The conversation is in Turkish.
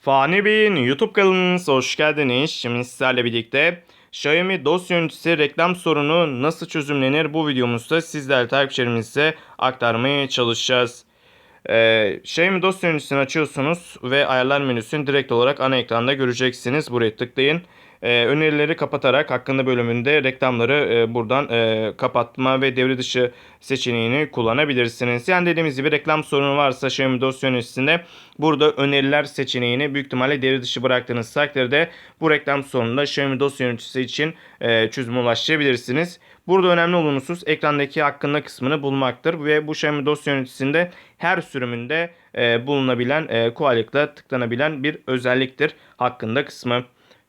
Fani Bey'in YouTube kanalınıza hoş geldiniz. Şimdi sizlerle birlikte Xiaomi dosya yöneticisi reklam sorunu nasıl çözümlenir bu videomuzda sizlerle takipçilerimize aktarmaya çalışacağız. Ee, Xiaomi dosya yöneticisini açıyorsunuz ve ayarlar menüsünü direkt olarak ana ekranda göreceksiniz. Buraya tıklayın. Ee, önerileri kapatarak hakkında bölümünde reklamları e, buradan e, kapatma ve devre dışı seçeneğini kullanabilirsiniz. Yani dediğimiz gibi reklam sorunu varsa Xiaomi dosya yöneticisinde burada öneriler seçeneğini büyük ihtimalle devre dışı bıraktığınız takdirde bu reklam sorununda Xiaomi dosya yöneticisi için e, çözüme ulaşabilirsiniz. Burada önemli olan husus ekrandaki hakkında kısmını bulmaktır ve bu Xiaomi dosya yöneticisinde her sürümünde e, bulunabilen e, kolaylıkla tıklanabilen bir özelliktir hakkında kısmı.